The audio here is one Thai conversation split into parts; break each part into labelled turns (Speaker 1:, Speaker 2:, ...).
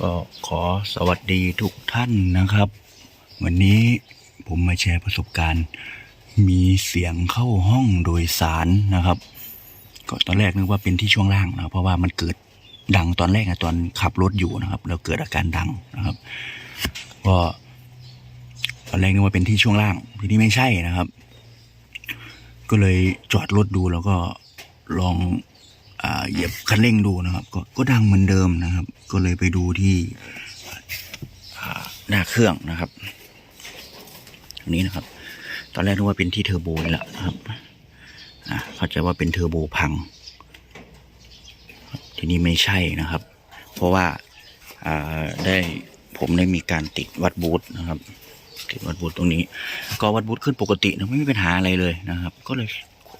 Speaker 1: ก็ขอสวัสดีทุกท่านนะครับ วันนี้ผมมาแชร์ประสบการณ์ มีเสียงเข้าห้องโดยสารนะครับ ก็ตอนแรกนึกว่าเป็นที่ช่วงล่างนะเพราะว่ามันเกิดดังตอนแรกอะตอนขับรถอยู่นะครับแล้วเกิดอาการดังนะครับ ก็ตอนแรกนึกว่าเป็นที่ช่วงล่างทีนี้ไม่ใช่นะครับ ก็เลยจอดรถดูแล้วก็ลอง เหยียบคันเร่งดูนะครับ ก็ก็ดังเหมือนเดิมนะครับ ก็เลยไปดูที่หน้าเครื่องนะครับอันนี้นะครับ ตอนแรกนึกว่าเป็นที่เทอร์โบนี่แหละนะครับอะเข้าใจว่าเป็นเทอร์โบพัง ทีนี้ไม่ใช่นะครับ เพราะว่าอ่าได้ผมได้มีการติดวัดบูทนะครับติดวัดบูทตรงนี้ ก็วัดบูทขึ้นปกตินะไม่มีปัญหาอะไรเลยนะครับ ก็เลย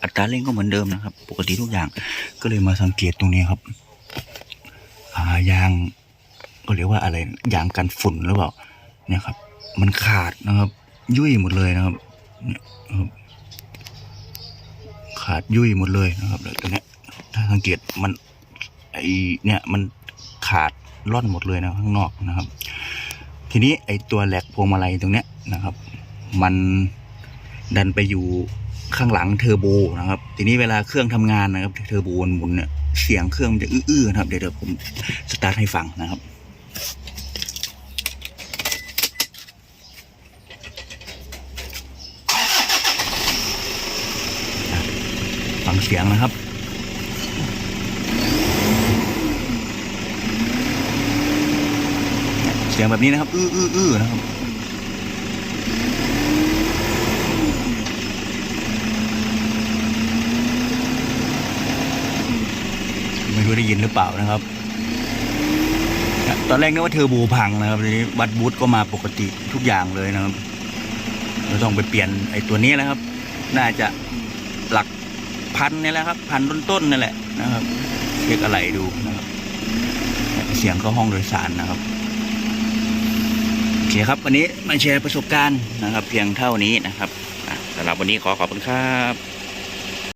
Speaker 1: อัตราเร่งก็เหมือนเดิมนะครับ ปกติทุกอย่างก็เลยมาสังเกตตรงนี้ครับอายางก็เรียกว่าอะไรยางกันฝุ่นหรือเปล่าเนี่ยครับ มันขาดนะครับ ยุ่ยหมดเลยนะครับ ขาดยุ่ยหมดเลยนะครับแล้วตัวเนี้ถ้าสังเกตมันไอเนี่ยมันขาดร่อนหมดเลยนะข้างนอกนะครับ ทีนี้ไอตัวแหลกพวงมาลัยตรงเนี้ยนะครับ มันดันไปอยู่ ข้างหลังเทอร์โบนะครับ ทีนี้เวลาเครื่องทำงานนะครับเทอร์โบหมุนเนี่ยเสียงเครื่องมันจะอื้อๆนะครับเดี๋ยวเดี๋ยวผมสตาร์ทให้ฟังนะครับฟังเสียงนะครับเสียงแบบนี้นะครับ อื้ออื้ออื้อนะครับ ไม่รู้ได้ยินหรือเปล่านะครับ ตอนแรกนึกว่าเทอร์โบพังนะครับทีนี้บัตบูทก็มาปกติทุกอย่างเลยนะครับเราต้องไปเปลี่ยนไอ้ตัวนี้นะครับ น่าจะหลักพันนี่แหละครับ พันต้นๆนั่นแหละนะครับเช็คอะไรดูนะครับเสียงก็ห้องโดยสารนะครับโอเคครับ วันนี้มาแชร์ประสบการณ์นะครับ เพียงเท่านี้นะครับสำหรับวันนี้ขอขอบคุณครับ